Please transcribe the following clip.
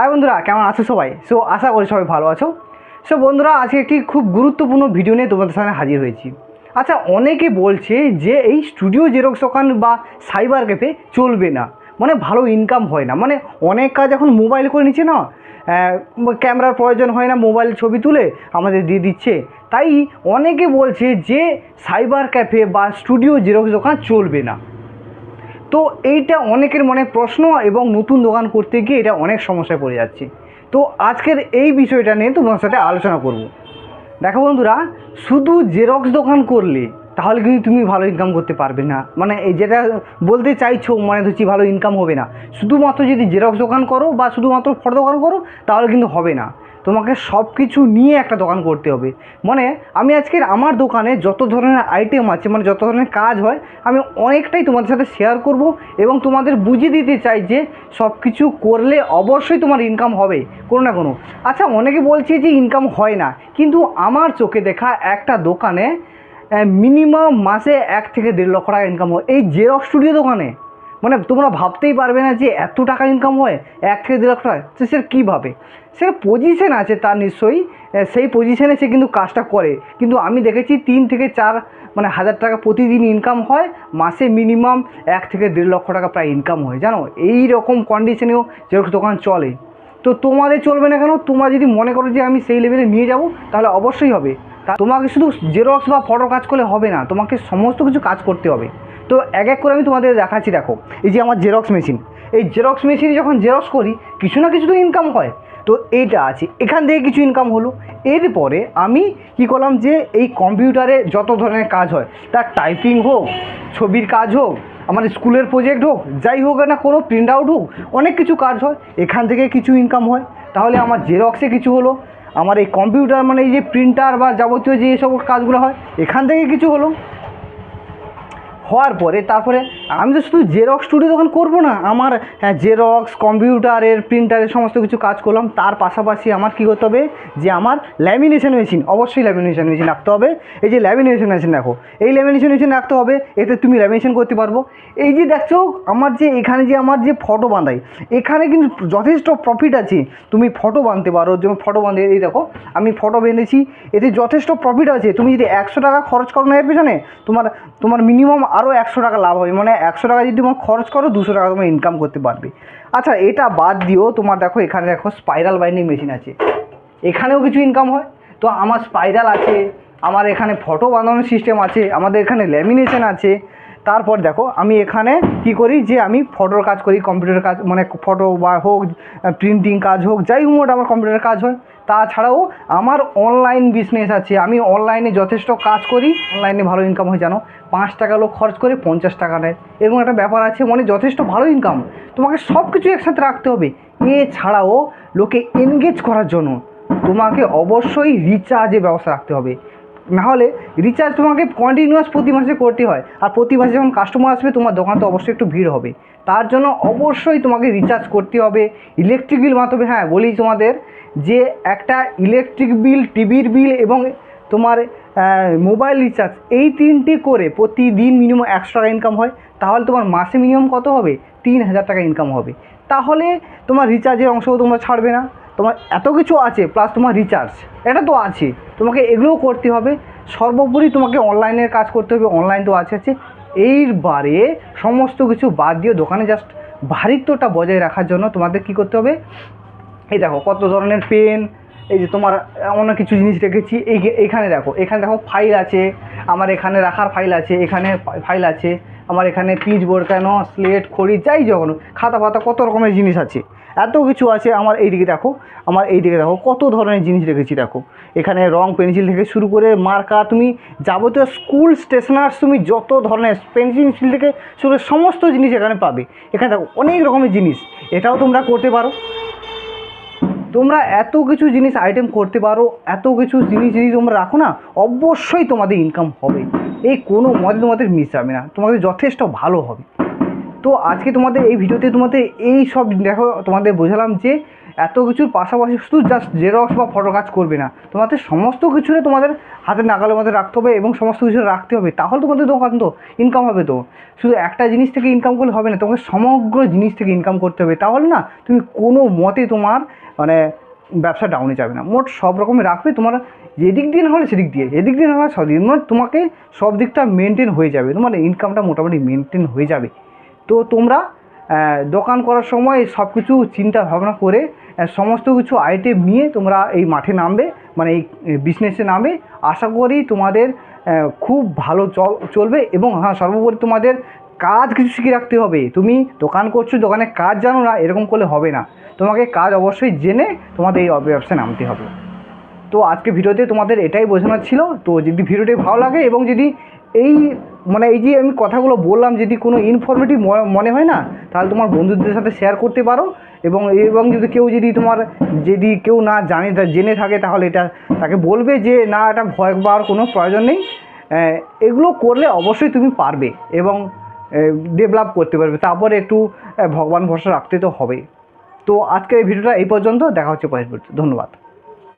High বন্ধুরা, কেমন আছো সবাই? সো আশা করি সবাই ভালো আছো। সো বন্ধুরা, আজকে একটি খুব গুরুত্বপূর্ণ ভিডিও নিয়ে তোমাদের সামনে হাজির হয়েছি। আচ্ছা অনেকে বলছে যে এই স্টুডিও জেরক্স দোকান বা সাইবার ক্যাফে চলবে না। মানে ভালো ইনকাম হয় না। মানে অনেক কাজ এখন মোবাইল করে নিচ্ছে না। ক্যামেরার প্রয়োজন হয় না মোবাইল ছবি তুলে আমাদের দিয়ে দিচ্ছে। তাই অনেকে বলছে যে সাইবার ক্যাফে বা স্টুডিও জেরক্স দোকান চলবে না। তো এইটা অনেকের মনে প্রশ্ন এবং নতুন দোকান করতে গিয়ে এটা অনেক সমস্যায় পড়ে যাচ্ছে। তো আজকের এই বিষয়টা নিয়ে তোমার সাথে আলোচনা করব। দেখো বন্ধুরা, শুধু জেরক্স দোকান করলে তাহলে কিন্তু তুমি ভালো ইনকাম করতে পারবে না। মানে এই যেটা বলতে চাইছো মানে হচ্ছে ভালো ইনকাম হবে না। শুধুমাত্র যদি জেরক্স দোকান করো বা শুধুমাত্র ফটো দোকান করো তাহলে কিন্তু হবে না। তোমাকে সব কিছু নিয়ে একটা দোকান করতে হবে। মানে আমি আজকের আমার দোকানে যত ধরনের আইটেম আছে মানে যত ধরনের কাজ হয়, আমি অনেকটাই তোমাদের সাথে শেয়ার করব এবং তোমাদের বুঝিয়ে দিতে চাই যে সব কিছু করলে অবশ্যই তোমার ইনকাম হবে, কোনো না কোনো। আচ্ছা অনেকে বলছে যে ইনকাম হয় না, কিন্তু আমার চোখে দেখা একটা দোকানে মিনিমাম মাসে এক থেকে দেড় লক্ষ টাকা ইনকাম হয়। এই জেরক্স স্টুডিও দোকানে। মানে তোমরা ভাবতেই পারবে না যে এত টাকা ইনকাম হয়, এক থেকে দেড় লক্ষ টাকা। সে কীভাবে সে পজিশন আছে তার নিশ্চয়ই। সেই পজিশনে সে কিন্তু কাজটা করে। কিন্তু আমি দেখেছি তিন থেকে চার মানে হাজার টাকা প্রতিদিন ইনকাম হয়, মাসে মিনিমাম এক থেকে দেড় লক্ষ টাকা প্রায় ইনকাম হয়। জানো? এই রকম কন্ডিশনেও যেরকম দোকান চলে। তো তোমাদের চলবে না কেন? তোমরা যদি মনে করো যে আমি সেই লেভেলে নিয়ে যাব, তাহলে অবশ্যই হবে। তা তোমাকে শুধু জেরক্স বা ফটো কাজ করলে হবে না। তোমাকে সমস্ত কিছু কাজ করতে হবে। তো এক এক করে আমি তোমাদের দেখাচ্ছি, দেখো। এই যে আমার জেরক্স মেশিন এই জেরক্স মেশিনে যখন জেরক্স করি, কিছু না কিছু তো ইনকাম হয়। তো এইটা আছে। এখান থেকে কিছু ইনকাম হলো। এরপরে আমি কি করলাম যে, এই কম্পিউটারে যত ধরনের কাজ হয়, তার টাইপিং হোক, ছবির কাজ হোক, আমার স্কুলের প্রজেক্ট হোক, যাই হোক না কোনো প্রিন্ট আউট হোক, অনেক কিছু কাজ হয়। এখান থেকে কিছু ইনকাম হয়। তাহলে আমার জেরক্সে কিছু হলো। আমার এই কম্পিউটার মানে এই যে প্রিন্টার বা যাবতীয় যে সব কাজগুলো হয়, এখান থেকে কিছু হলো। হওয়ার পরে তারপরে আমি তো শুধু জেরক্স স্টুডিও দোকান করব না, আমার হ্যাঁ জেরক্স কম্পিউটারের প্রিন্টারের সমস্ত কিছু কাজ করলাম। তার পাশাপাশি আমার কী করতে হবে যে আমার ল্যামিনেশন মেশিন অবশ্যই ল্যামিনেশন মেশিন রাখতে হবে। এই যে ল্যামিনেশন মেশিন দেখো, এই ল্যামিনেশন মেশিন রাখতে হবে, এতে তুমি ল্যামিনেশন করতে পারব। এই যে দেখছ, আমার যে এখানে যে আমার যে ফটো বাঁধাই, এখানে কিন্তু যথেষ্ট প্রফিট আছে। তুমি ফটো বাঁধতে পারো, যেমন ফটো বাঁধে, এই দেখো, আমি ফটো বেঁধেছি, এতে যথেষ্ট প্রফিট আছে। তুমি যদি একশো টাকা খরচ করো না এর পেছনে, তোমার তোমার মিনিমাম আরও একশো টাকা লাভ হবে। মানে একশো টাকা যদি তোমার খরচ করো, দুশো টাকা তোমার ইনকাম করতে পারবে। আচ্ছা এটা বাদ দিও, তোমার দেখো এখানে দেখো স্পাইরাল বাইন্ডিং মেশিন আছে। এখানেও কিছু ইনকাম হয়। তো আমার স্পাইরাল আছে, আমার এখানে ফটো বানানোর সিস্টেম আছে, আমাদের এখানে ল্যামিনেশন আছে। তারপর দেখো, আমি এখানে কি করি যে আমি ফটোর কাজ করি কম্পিউটার কাজ মানে ফটো বা হোক প্রিন্টিং কাজ হোক, যাই হোক আমার কম্পিউটারের কাজ হয়। তাছাড়াও আমার অনলাইন বিজনেস আছে। আমি অনলাইনে যথেষ্ট কাজ করি অনলাইনে ভালো ইনকাম হয়, জানো? পাঁচ টাকা লোক খরচ করে পঞ্চাশ টাকা নেয়। এরকম একটা ব্যাপার আছে মানে যথেষ্ট ভালো ইনকাম তোমাকে সব কিছু একসাথে রাখতে হবে। এছাড়াও, লোকে এনগেজ করার জন্য তোমাকে অবশ্যই রিচার্জের ব্যবস্থা রাখতে হবে। নাহলে রিচার্জ তোমাকে কন্টিনিউয়াস প্রতি মাসে করতে হয়। আর প্রতি মাসে যখন কাস্টমার আসবে, তোমার দোকান তো অবশ্যই একটু ভিড় হবে। তার জন্য অবশ্যই তোমাকে রিচার্জ করতে হবে। ইলেকট্রিক বিল মাধ্যমে হ্যাঁ বলি তোমাদের যে একটা ইলেকট্রিক বিল টিভির বিল এবং তোমার মোবাইল রিচার্জ এই তিনটি করে প্রতিদিন মিনিমাম একশো টাকা ইনকাম হয়। তাহলে তোমার মাসে মিনিমাম কত হবে? তিন হাজার টাকা ইনকাম হবে। তাহলে তোমার রিচার্জের অংশও তোমরা ছাড়বে না। তোমার এত কিছু আছে প্লাস তোমার রিচার্জ এটা তো আছে। তোমাকে এগুলোও করতে হবে। সর্বোপরি তোমাকে অনলাইনের কাজ করতে হবে অনলাইন তো আছে আছে। এইবারে সমস্ত কিছু বাদ দিয়ে দোকানে জাস্ট ভারিত্বটা বজায় রাখার জন্য তোমাদের কী করতে হবে? এই দেখো, কত ধরনের পেন এই যে তোমার অন্য কিছু জিনিস রেখেছি, এই এখানে দেখো এখানে দেখো ফাইল আছে, আমার এখানে রাখার ফাইল আছে, এখানে ফাইল আছে, আমার এখানে পিচ বোর্ড কেন স্লেট খড়ি, যাই যখন খাতা ফাতা কত রকমের জিনিস আছে। এত কিছু আছে আমার এইদিকে দেখো, আমার এইদিকে দেখো, কত ধরনের জিনিস রেখেছি দেখো। এখানে রং পেন্সিল থেকে শুরু করে মার্কার তুমি যাবতীয় স্কুল স্টেশনার্স, তুমি যত ধরনের পেন্সিল থেকে শুরু সমস্ত জিনিস এখানে পাবে। এখানে দেখো, অনেক রকমের জিনিস, এটাও তোমরা করতে পারো। তোমরা এত কিছু জিনিস আইটেম করতে পারো, এত কিছু জিনিস যদি তোমরা রাখো না, অবশ্যই তোমাদের ইনকাম হবে। এই কোনো মতে তোমাদের মিস যাবে না, তোমাদের যথেষ্ট ভালো হবে। তো আজকে তোমাদের এই ভিডিওতে তোমাদের এই সব দেখো, তোমাদের বোঝালাম যে এত কিছুর পাশাপাশি শুধু জাস্ট জেরক্স বা ফটো কাজ করবে না। তোমাদের সমস্ত কিছুরে তোমাদের হাতে নাগালের মধ্যে রাখতে হবে এবং সমস্ত কিছু রাখতে হবে। তাহলে তোমাদের দোকান তো ইনকাম হবে তো। শুধু একটা জিনিস থেকে ইনকাম করলে হবে না, তোমাকে সমগ্র জিনিস থেকে ইনকাম করতে হবে। তাহলে না, তুমি কোনো মতে তোমার মানে ব্যবসা ডাউনে যাবে না। মোট সব রকমের রাখবে, তোমার যেদিক দিয়ে না হলে সেদিক দিয়ে। এদিক দিয়ে না হলে সব দিক মানে তোমাকে সব দিকটা মেনটেন হয়ে যাবে। তোমার ইনকামটা মোটামুটি মেনটেন হয়ে যাবে। তো তোমরা দোকান করার সময় সব কিছু চিন্তা ভাবনা করে সমস্ত কিছু আইটেম নিয়ে তোমরা এই মাঠে নামবে মানে এই বিজনেসে নামবে। আশা করি তোমাদের খুব ভালো চলবে এবং হ্যাঁ সর্বোপরি তোমাদের কাজ কিছু শিখে রাখতে হবে। তুমি দোকান করছ, দোকানে কাজ জানো না, এরকম করলে হবে না। তোমাকে কাজ অবশ্যই জেনে তোমাদের এই ব্যবসায় নামতে হবে। তো আজকে ভিডিওতে তোমাদের এটাই বোঝানোর ছিল। তো যদি ভিডিওটি ভালো লাগে এবং যদি এই মানে এই যে আমি কথাগুলো বললাম, যদি কোনো ইনফরমেটিভ মনে হয় না, তাহলে তোমার বন্ধুদের সাথে শেয়ার করতে পারো। এবং এবং যদি কেউ যদি তোমার, যদি কেউ না জানে জেনে থাকে, তাহলে এটা তাকে বলবে যে, না, এটা ভয় পাওয়ার কোনো প্রয়োজন নেই। এগুলো করলে অবশ্যই তুমি পারবে এবং ডেভেলপ করতে পারবে। তারপরে একটু ভগবান ভরসা রাখতে তো হবে তো আজকের এই ভিডিওটা এই পর্যন্ত। দেখা হচ্ছে পরের ধন্যবাদ।